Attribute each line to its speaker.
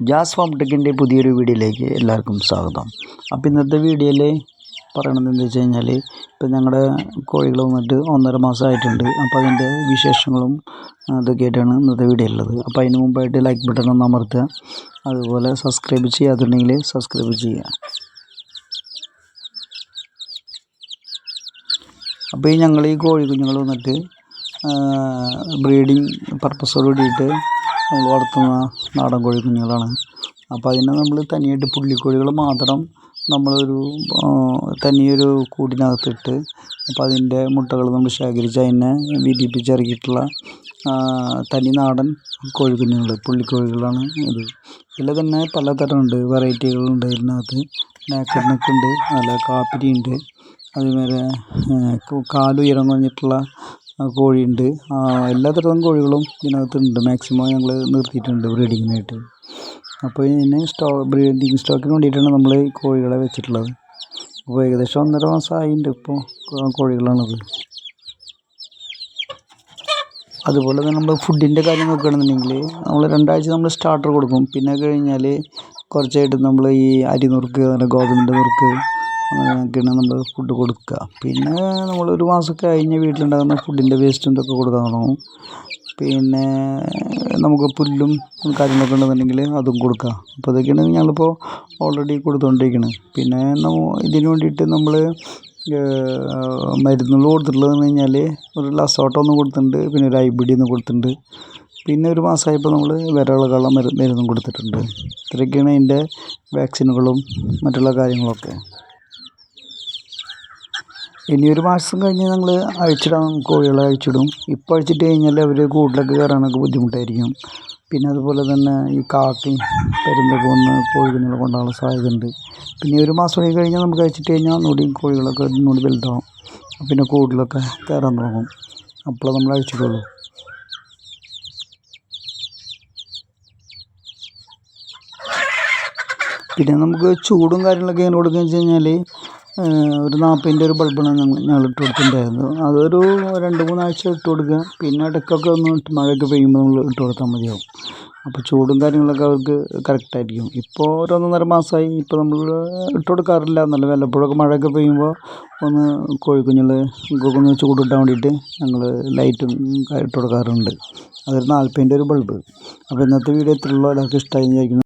Speaker 1: Jazz farm ടെക്കിന്റെ പുതിയൊരു വീഡിയോയിലേക്ക് എല്ലാവർക്കും സ്വാഗതം. അപ്പോൾ ഇന്നത്തെ വീഡിയോയിൽ പറയണത് എന്താ വെച്ച് കഴിഞ്ഞാൽ ഇപ്പം ഞങ്ങളുടെ കോഴികൾ വന്നിട്ട് ഒന്നര മാസമായിട്ടുണ്ട് അപ്പോൾ അതിന്റെ വിശേഷങ്ങളും അതൊക്കെ ആയിട്ടാണ് ഇന്നത്തെ വീഡിയോ ഉള്ളത്. അപ്പോൾ അതിന് മുമ്പായിട്ട് ലൈക്ക് ബട്ടൺ ഒന്ന് അമർത്തുക. അതുപോലെ സബ്സ്ക്രൈബ് ചെയ്യാത്തുണ്ടെങ്കിൽ സബ്സ്ക്രൈബ് ചെയ്യുക. അപ്പോൾ ഈ ഞങ്ങൾ ഈ കോഴി കുഞ്ഞുങ്ങൾ വന്നിട്ട് ബ്രീഡിങ് പർപ്പസോട് കൂടിയിട്ട് നമ്മൾ വളർത്തുന്ന നാടൻ കോഴി കുഞ്ഞുങ്ങളാണ്. അപ്പോൾ അതിനെ നമ്മൾ തനിയായിട്ട് പുള്ളിക്കോഴികൾ മാത്രം നമ്മളൊരു തനിയൊരു കൂടിനകത്തിട്ട് അപ്പോൾ അതിന്റെ മുട്ടകൾ നമ്മൾ ശേഖരിച്ച് അതിനെ വിരിയിപ്പിച്ചിറക്കിയിട്ടുള്ള തനി നാടൻ കോഴിക്കുഞ്ഞുങ്ങൾ പുള്ളിക്കോഴികളാണ് ഇത്. ഇതിൽ തന്നെ പലതരമുണ്ട് വെറൈറ്റികളുണ്ട് ഇതിനകത്ത്. നാക്കഡ് നെക്ക് ഉണ്ട് നല്ല കാപ്പിരി ഉണ്ട് അതുപോലെ കാലുയരം കുറഞ്ഞിട്ടുള്ള കോഴിയുണ്ട്. എല്ലാ തരം കോഴികളും ഇതിനകത്തുണ്ട് മാക്സിമം ഞങ്ങൾ നിർത്തിയിട്ടുണ്ട് ബ്രീഡിങ്ങിനായിട്ട് അപ്പോൾ ഇതിന് സ്റ്റോ ബ്രീഡിങ് സ്റ്റോക്കിന് വേണ്ടിയിട്ടാണ് നമ്മൾ ഈ കോഴികളെ വെച്ചിട്ടുള്ളത്. അപ്പോൾ ഏകദേശം ഒന്നര മാസം മാസമായിട്ടുണ്ട് ഇപ്പോൾ കോഴികളാണത്. അതുപോലെ തന്നെ നമ്മൾ ഫുഡിന്റെ കാര്യം നോക്കുകയാണെന്നുണ്ടെങ്കിൽ നമ്മൾ രണ്ടാഴ്ച നമ്മൾ സ്റ്റാർട്ടർ കൊടുക്കും. പിന്നെ കഴിഞ്ഞാൽ കുറച്ചായിട്ട് നമ്മൾ ഈ അരി നുറുക്ക് ഗോതമ്പിന്റെ നുറുക്ക് അങ്ങനെയൊക്കെയാണ് നമ്മൾ ഫുഡ് കൊടുക്കുക. പിന്നെ നമ്മൾ ഒരു മാസം കഴിഞ്ഞ് വീട്ടിലുണ്ടാകുന്ന ഫുഡിന്റെ വേസ്റ്റും ഇതൊക്കെ കൊടുക്കാൻ തുടങ്ങും. പിന്നെ നമുക്ക് പുല്ലും കാര്യങ്ങളൊക്കെ ഉണ്ടെന്നുണ്ടെങ്കിൽ അതും കൊടുക്കുക. അപ്പോൾ ഇതൊക്കെയാണ് ഞങ്ങളിപ്പോൾ ഓൾറെഡി കൊടുത്തുകൊണ്ടിരിക്കുന്നത് പിന്നെ ഇതിന് വേണ്ടിയിട്ട് നമ്മൾ മരുന്നുകൾ കൊടുത്തിട്ടുള്ളതെന്ന് കഴിഞ്ഞാൽ ഒരു ലസോട്ടം ഒന്ന് കൊടുത്തിട്ടുണ്ട്. പിന്നെ ഒരു ഐബിഡി ഒന്ന് കൊടുത്തിട്ടുണ്ട്. പിന്നെ ഒരു മാസമായപ്പോൾ നമ്മൾ വിരളകളുടെ മരുന്നും കൊടുത്തിട്ടുണ്ട്. ഇത്രയൊക്കെയാണ് അതിന്റെ വാക്സിനുകളും മറ്റുള്ള കാര്യങ്ങളൊക്കെ. ഇനി ഒരു മാസം കഴിഞ്ഞ് ഞങ്ങൾ അഴിച്ചിടാം കോഴികളെ അഴിച്ചിടും. ഇപ്പോൾ അഴിച്ചിട്ട് കഴിഞ്ഞാൽ അവർ കൂട്ടിലൊക്കെ കയറാനൊക്കെ ബുദ്ധിമുട്ടായിരിക്കും. പിന്നെ അതുപോലെ തന്നെ ഈ കാക്കി പെരുന്തൊക്കെ വന്ന് കോഴിക്കുഞ്ഞുങ്ങളെ സാധ്യത സാധ്യതയുണ്ട്. പിന്നെ ഒരു മാസം കൂടി കഴിഞ്ഞാൽ നമുക്ക് അഴിച്ചിട്ട് കഴിഞ്ഞാൽ ഒന്നുകൂടി കോഴികളൊക്കെ ഒന്നുകൂടി വലുതാവും. പിന്നെ കൂട്ടിലൊക്കെ കയറാൻ തുടങ്ങും. അപ്പോൾ നമ്മൾ അഴിച്ചിട്ടുള്ളൂ. പിന്നെ നമുക്ക് ചൂടും കാര്യങ്ങളൊക്കെ എങ്ങനെ കൊടുക്കുകയെന്ന് വെച്ച് കഴിഞ്ഞാൽ ഒരു നാൽപ്പതിന്റെ ഒരു ബൾബാണ് ഞങ്ങൾ ഞങ്ങൾ ഇട്ട് കൊടുത്തിട്ടുണ്ടായിരുന്നു. അതൊരു രണ്ട് മൂന്നാഴ്ച ഇട്ട് കൊടുക്കുക. പിന്നെ ഇടയ്ക്കൊക്കെ ഒന്ന് മഴയൊക്കെ പെയ്യുമ്പോൾ നമ്മൾ ഇട്ട് കൊടുത്താൽ മതിയാവും. അപ്പോൾ ചൂടും കാര്യങ്ങളൊക്കെ അവർക്ക് കറക്റ്റായിരിക്കും ഇപ്പോൾ ഒരൊന്നൊന്നര മാസമായി ഇപ്പോൾ നമ്മൾ ഇട്ട് കൊടുക്കാറില്ല. നല്ല വല്ലപ്പോഴൊക്കെ മഴയൊക്കെ പെയ്യുമ്പോൾ ഒന്ന് കോഴിക്കുഞ്ഞുങ്ങൾ ഒന്ന് ചൂടിട്ടാൻ വേണ്ടിയിട്ട് ഞങ്ങൾ ലൈറ്റും ഇട്ട് കൊടുക്കാറുണ്ട്. അതൊരു നാൽപ്പതിന്റെ ഒരു ബൾബ് അപ്പോൾ ഇന്നത്തെ വീഡിയോ എത്രയുള്ളൂ എല്ലാവർക്കും ഇഷ്ടമായി വിചാരിക്കുന്നു.